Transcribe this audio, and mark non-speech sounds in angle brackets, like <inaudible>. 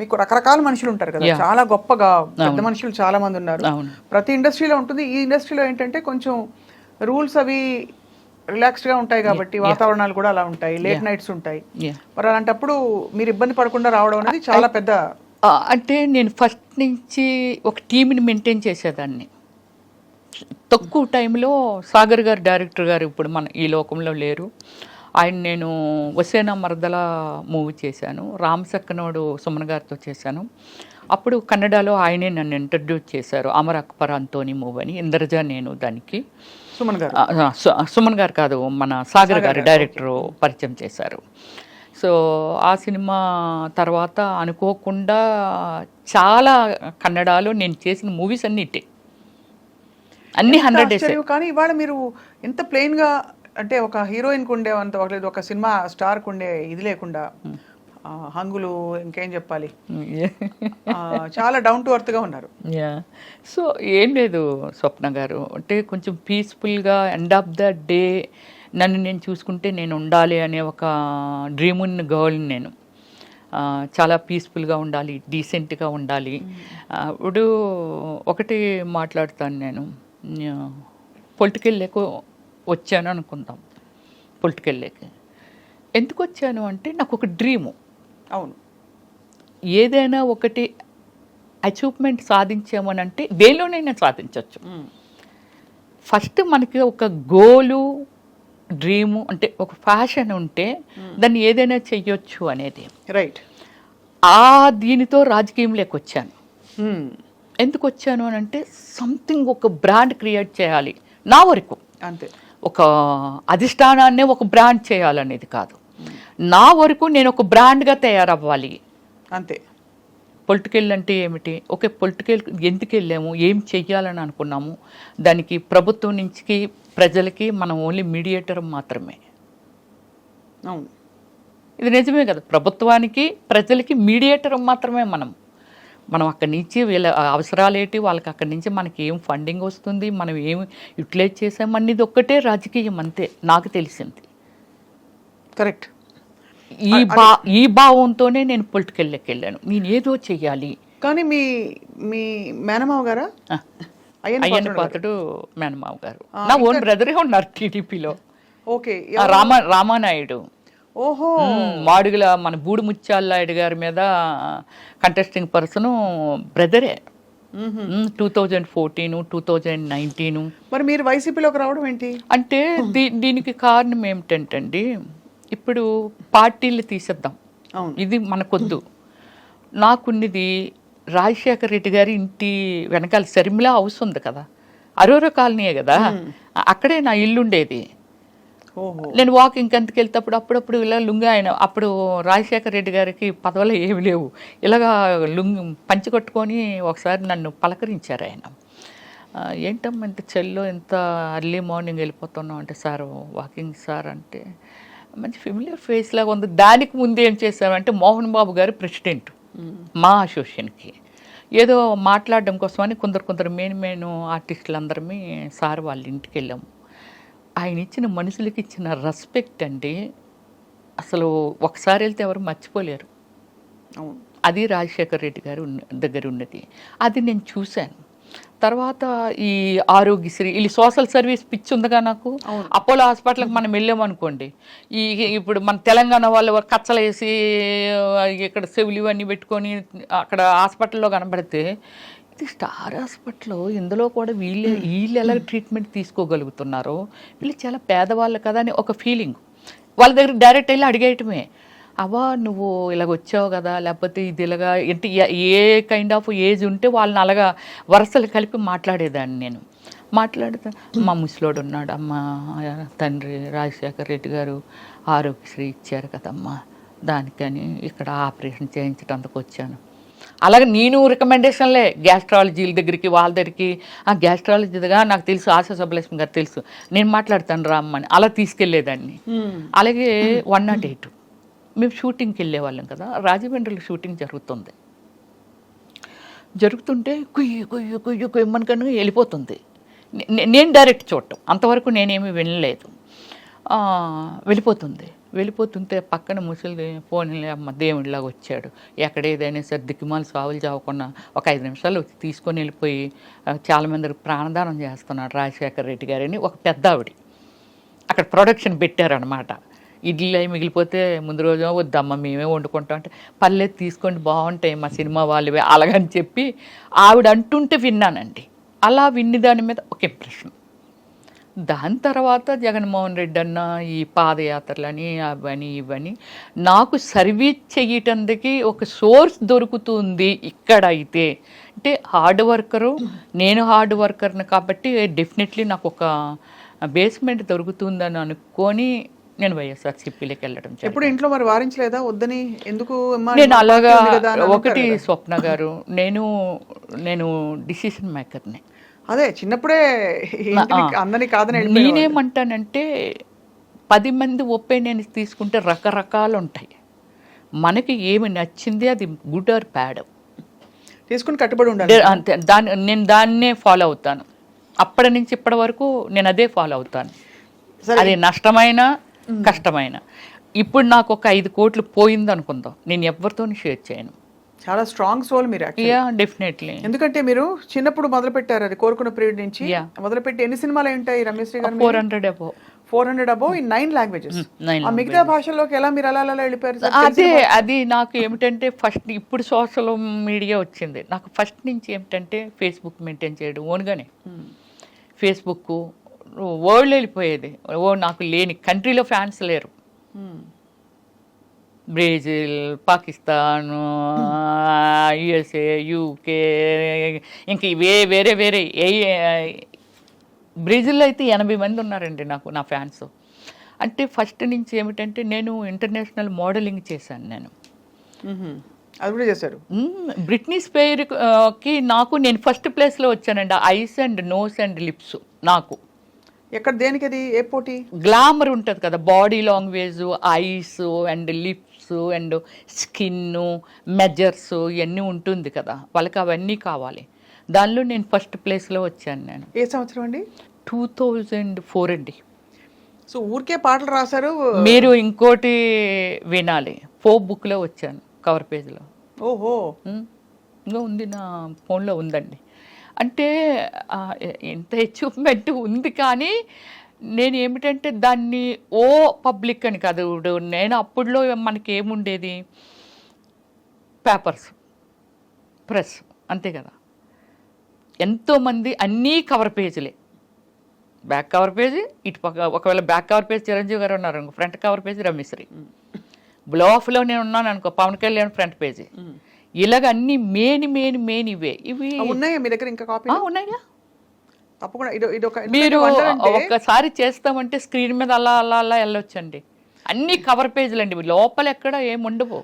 మీకు రకరకాల మనుషులు ఉంటారు కదా. చాలా గొప్పగా పెద్ద మనుషులు చాలా మంది ఉన్నారు. ప్రతి ఇండస్ట్రీలో ఉంటుంది. ఈ ఇండస్ట్రీలో ఏంటంటే కొంచెం రూల్స్ అవి రిలాక్స్డ్గా ఉంటాయి కాబట్టి వాతావరణాలు కూడా అలా ఉంటాయి. లేట్ నైట్స్ ఉంటాయి. మరి అలాంటప్పుడు మీరు ఇబ్బంది పడకుండా రావడం అనేది చాలా పెద్ద అంటే నేను ఫస్ట్ నుంచి ఒక టీంని మెయింటైన్ చేసేదాన్ని. తక్కువ టైంలో సాగర్ గారు డైరెక్టర్ గారు ఇప్పుడు మన ఈ లోకంలో లేరు. ఆయన నేను వసేన మరదల మూవీ చేశాను. రామ్ సక్కనోడు సుమన్ గారితో చేశాను. అప్పుడు కన్నడలో ఆయనే నన్ను ఇంట్రడ్యూస్ చేశారు. అమర్ అక్బర్ అంతోని మూవీ అని. ఇంద్రజ నేను దానికి. సుమన్ గారు. సుమన్ గారు కాదు మన సాగర్ గారు డైరెక్టర్ పరిచయం చేశారు. సో ఆ సినిమా తర్వాత అనుకోకుండా చాలా కన్నడలో నేను చేసిన మూవీస్ అన్ని ఇట్టే అన్ని హండ్రెడ్ డేస్ కానీ ఇవాళ మీరు ఎంత ప్లెయిన్గా అంటే ఒక హీరోయిన్కు ఉండే అంత ఒక- లేదు ఒక సినిమా స్టార్కు ఉండే ఇది లేకుండా ఆ, హంగులు ఇంకేం చెప్పాలి? ఆ, చాలా డౌన్ టు అర్త్గా ఉన్నారు. సో ఏం లేదు స్వప్న గారు. అంటే కొంచెం పీస్ఫుల్గా ఎండ్ ఆఫ్ ద డే నన్ను నేను చూసుకుంటే నేను ఉండాలి అనే ఒక డ్రీమ్ ఉన్న గర్ల్ నేను. చాలా పీస్ఫుల్గా ఉండాలి డీసెంట్గా ఉండాలి. ఆ, ఇప్పుడు ఒకటి మాట్లాడుతాను నేను. పొలిటికల్ లేక వచ్చాను అనుకుందాం పొలిటికల్ లేక ఎందుకు వచ్చాను అంటే నాకు ఒక డ్రీము. అవును. ఏదైనా ఒకటి అచీవ్మెంట్ సాధించామనంటే దేనిలోనైనా సాధించవచ్చు. ఫస్ట్ మనకి ఒక గోలు డ్రీము అంటే ఒక ఫ్యాషన్ ఉంటే దాన్ని ఏదైనా చెయ్యొచ్చు అనేది. రైట్. ఆ దీనితో రాజకీయంలోకి వచ్చాను. ఎందుకు వచ్చాను అని అంటే సంథింగ్ ఒక బ్రాండ్ క్రియేట్ చేయాలి. నా వరకు. అంతే. ఒక అధిష్టానాన్నే ఒక బ్రాండ్ చేయాలనేది కాదు. నా వరకు నేను ఒక బ్రాండ్గా తయారవ్వాలి. అంతే. పొలిటికల్ అంటే ఏమిటి? ఓకే పొలిటికల్ ఎందుకు వెళ్ళాము? ఏం చెయ్యాలని అనుకున్నాము? దానికి ప్రభుత్వం నుంచి ప్రజలకి మనం ఓన్లీ మీడియేటర్ మాత్రమే. అవును. ఇది నిజమే కదా. ప్రభుత్వానికి ప్రజలకి మీడియేటర్ మాత్రమే మనం. మనం అక్కడి నుంచి వీళ్ళ అవసరాలు ఏంటి వాళ్ళకి అక్కడి నుంచి మనకి ఏం ఫండింగ్ వస్తుంది మనం ఏం యూటిలైజ్ చేసాం అనేది ఒక్కటే రాజకీయం అంతే నాకు తెలిసింది. కరెక్ట్ ఈ బా ఈ భావంతోనే నేను పొలిటికల్లోకి వెళ్ళాను. నేను ఏదో చెయ్యాలి. కానీ మీ మీ మేనమావ గారా. అయ్యన్ అయ్యన్న పాత్రుడు మేనమావ గారు. నా ఓన్ బ్రదరే ఉన్నారు టీడీపీలో ఓకే రామ రామానాయుడు. ఓహో. మాడుగుల మన బూడి ముత్యాలనాయుడు గారి మీద contesting person బ్రదరే two thousand fourteen two thousand nineteen మరి మీరు వైసీపీలోకి రావడం ఏంటి? అంటే దీ దీనికి కారణం ఏమిటంటండి ఇప్పుడు పార్టీలు తీసేద్దాం. ఇది మనకొద్దు. నాకున్నది రాజశేఖర రెడ్డి గారి ఇంటి వెనకాల శర్మిల హౌస్ ఉంది కదా. అరోరా కాలనీయే కదా. అక్కడే నా ఇల్లు ఉండేది నేను వాకింగ్ అంతకు వెళ్తేప్పుడు అప్పుడప్పుడు ఇలా లుంగి ఆయన అప్పుడు రాజశేఖర రెడ్డి గారికి పదవులు ఏమి లేవు. ఇలాగా లుంగి పంచి కట్టుకొని ఒకసారి నన్ను పలకరించారు ఆయన. ఏంటమ్మా ఇంత చెల్లో ఇంత అర్లీ మార్నింగ్ వెళ్ళిపోతున్నావు? అంటే సార్ వాకింగ్ సార్ అంటే మంచి ఫెమిలియర్ ఫేస్ లాగా ఉంది. దానికి ముందు ఏం చేశామంటే మోహన్ బాబు గారు ప్రెసిడెంట్ మా అసోసియేషన్కి ఏదో మాట్లాడడం కోసమని కొందరు కొందరు మెయిన్ మెయిన్ ఆర్టిస్టులు అందరమే సార్ వాళ్ళ ఇంటికి వెళ్ళాము ఆయన ఇచ్చిన మనుషులకి ఇచ్చిన రెస్పెక్ట్ అండి అసలు ఒకసారి వెళ్తే ఎవరు మర్చిపోలేరు. అది రాజశేఖర్ రెడ్డి గారు దగ్గర ఉన్నది. అది నేను చూశాను. తర్వాత ఈ ఆరోగ్యశ్రీ ఈ సోషల్ సర్వీస్ పిచ్చి ఉందిగా నాకు? అపోలో హాస్పిటల్కి మనం వెళ్ళామనుకోండి ఈ ఇప్పుడు మన తెలంగాణ వాళ్ళు కచ్చలేసి ఇక్కడ చెవులు ఇవన్నీ పెట్టుకొని అక్కడ హాస్పిటల్లో కనబడితే ఇది స్టార్ హాస్పిటల్ ఇందులో కూడా వీళ్ళు వీళ్ళు ఎలా ట్రీట్మెంట్ తీసుకోగలుగుతున్నారో వీళ్ళు చాలా పేదవాళ్ళు కదా అని ఒక ఫీలింగ్ వాళ్ళ దగ్గర డైరెక్ట్ వెళ్ళి అడిగేయటమే. అవ్వా నువ్వు ఇలాగ వచ్చావు కదా లేకపోతే ఇది ఇలాగా అంటే ఏ- ఏ కైండ్ ఆఫ్ ఏజ్ ఉంటే వాళ్ళని అలాగా వరుసలు కలిపి మాట్లాడేదాన్ని నేను. మాట్లాడితే మా ముసలోడు ఉన్నాడు అమ్మ తండ్రి రాజశేఖర్ రెడ్డి గారు ఆరోగ్యశ్రీ ఇచ్చారు కదమ్మా దానికని ఇక్కడ ఆపరేషన్ చేయించడానికి వచ్చాను. అలాగే నేను రికమెండేషన్లే గ్యాస్ట్రాలజీల దగ్గరికి వాళ్ళ దగ్గరికి. ఆ గ్యాస్ట్రాలజీగా నాకు తెలుసు ఆశా సబ్బలక్ష్మి గారు తెలుసు. నేను మాట్లాడతాను రామ్మని అలా తీసుకెళ్ళేదాన్ని. అలాగే వన్ నాట్ ఎయిట్. మేము షూటింగ్కి వెళ్ళేవాళ్ళం కదా రాజమండ్రిలో షూటింగ్ జరుగుతుంది. జరుగుతుంటే కుయ్యి కుయ్యి కుయ్యి కుయ్యమనుకని వెళ్ళిపోతుంది. నేను డైరెక్ట్ చూడటం. అంతవరకు నేనేమి వినలేదు. వెళ్ళిపోతుంది. వెళ్ళిపోతుంటే పక్కన ముసలి ఫోన్ అమ్మ దేవుడిలాగా వచ్చాడు. ఎక్కడ ఏదైనా సరే దిక్కుమాలు సావులు చావకుండా ఒక ఐదు నిమిషాలు వచ్చి తీసుకొని వెళ్ళిపోయి చాలామందికి ప్రాణదానం చేస్తున్నాడు రాజశేఖర రెడ్డి గారని ఒక పెద్ద ఆవిడ. అక్కడ ప్రొడక్షన్ పెట్టారనమాట ఇడ్లీ అవి మిగిలిపోతే ముందు రోజు వద్దమ్మ మేమే వండుకుంటాం అంటే పర్లేదు తీసుకోండి బాగుంటాయి మా సినిమా వాళ్ళవి అలాగని చెప్పి ఆవిడ అంటుంటే విన్నానండి. అలా విన్ని దాని మీద ఒక ఇంప్రెషన్ దాని తర్వాత జగన్మోహన్ రెడ్డి అన్న ఈ పాదయాత్రలని అవని ఇవని నాకు సర్వీస్ చెయ్యటానికి ఒక సోర్స్ దొరుకుతుంది ఇక్కడ అయితే అంటే హార్డ్ వర్కరు నేను హార్డ్ వర్కర్ని కాబట్టి డెఫినెట్లీ నాకు ఒక బేస్మెంట్ దొరుకుతుందని అనుకొని నేను వైఎస్ఆర్సీపీలోకి వెళ్ళడం. ఎప్పుడు ఇంట్లో మరి వారించలేదా వద్దని ఎందుకు నేను అలాగా ఒకటి. స్వప్న గారు నేను నేను డిసిషన్ మేకర్ని అదే చిన్నప్పుడే అందరినీ కాదని. నేనేమంటానంటే పది మంది ఒపీనియన్స్ తీసుకుంటే రకరకాలు ఉంటాయి మనకి ఏమి నచ్చింది అది గుడ్ ఆర్ బ్యాడ్. తీసుకుని కట్టుబడి ఉండాలి. అంతే దాన్ని నేను దాన్నే ఫాలో అవుతాను. అప్పటి నుంచి ఇప్పటి వరకు నేను అదే ఫాలో అవుతాను. అది నష్టమైన కష్టమైన. ఇప్పుడు నాకు ఒక ఐదు కోట్లు పోయింది అనుకుందాం నేను ఎవరితో షేర్ చేయను. చాలా స్ట్రాంగ్ సోల్ మీరు. యా డెఫినెట్లీ ఎందుకంటే మీరు చిన్నప్పుడు మొదలు పెట్టారు అది కోరుకున్న పీరియడ్ నుంచి. మొదలు పెట్టి ఎన్ని సినిమాలు ఉంటాయి రమేష్ శ్రీ గారు four hundred above four hundred above in nine languages ఆ మిగతా భాషల్లోకి ఎలా మీరు అలా అలా వెళ్ళిపోయారు? అదే అది నాకు ఏమిటంటే ఫస్ట్ ఇప్పుడు సోషల్ మీడియా వచ్చింది. నాకు ఫస్ట్ నుంచి ఏమిటంటే ఫేస్బుక్ మెయింటైన్ చేయడం ఓన్గానే. ఫేస్బుక్ వరల్డ్ వెళ్ళిపోయేది. ఓ నాకు లేని కంట్రీలో ఫ్యాన్స్ లేరు. Hmm. Brazil Pakistan <laughs> USA UK ఇంకా ఇవే వేరే వేరే ఏ బ్రెజిల్లో అయితే ఎనభై మంది ఉన్నారండి నాకు నా ఫ్యాన్స్. అంటే ఫస్ట్ నుంచి ఏమిటంటే నేను ఇంటర్నేషనల్ మోడలింగ్ చేశాను నేను. అది కూడా చేశారు. బ్రిట్నీ స్పేర్ ఆ, కి నాకు నేను ఫస్ట్ ప్లేస్లో వచ్చానండి eyes and nose and lips నాకు. ఎక్కడ దేనికి అది ఏ పోటీ? గ్లామర్ ఉంటుంది కదా body language eyes and lips and skin measures ఇవన్నీ ఉంటుంది కదా. వాళ్ళకి అవన్నీ కావాలి. దానిలో నేను ఫస్ట్ ప్లేస్లో వచ్చాను నేను. ఏ సంవత్సరం అండి? టూ థౌజండ్ ఫోర్ అండి. సో ఊరికే పాటలు రాశారు? మీరు ఇంకోటి వినాలి. ఫో బుక్లో వచ్చాను కవర్ పేజ్లో. ఓహో! ఇంకా ఉంది నా ఫోన్లో ఉందండి. అంటే ఎంత అచీవ్మెంట్ ఉంది కానీ నేను ఏమిటంటే దాన్ని ఓ పబ్లిక్ అని కాదు ఇప్పుడు నేను అప్పుడులో మనకి ఏముండేది పేపర్స్. ప్రెస్. అంతే కదా. ఎంతోమంది అన్నీ కవర్ పేజీలే. బ్యాక్ కవర్ పేజీ ఇటు పక్క ఒకవేళ బ్యాక్ కవర్ పేజ్ చిరంజీవి గారు ఉన్నారు ఫ్రంట్ కవర్ పేజీ రమేశ్వరి బ్లోఫ్లో నేను ఉన్నాను అనుకో పవన్ కళ్యాణ్ ఫ్రంట్ పేజీ. ఇలాగ అన్ని మెయిన్ మెయిన్ మెయిన్ ఇవే. ఇవి ఉన్నాయా మీ దగ్గర ఇంకా కాపీ ఆ, ఉన్నాయిగా. తప్పకుండా. ఇది ఇది ఒక మీరు ఒక్కసారి చేస్తామంటే స్క్రీన్ మీద అలా అలా అలా వెళ్ళొచ్చండి. అన్ని కవర్ పేజీలు అండి లోపల ఎక్కడ ఏం ఉండవు.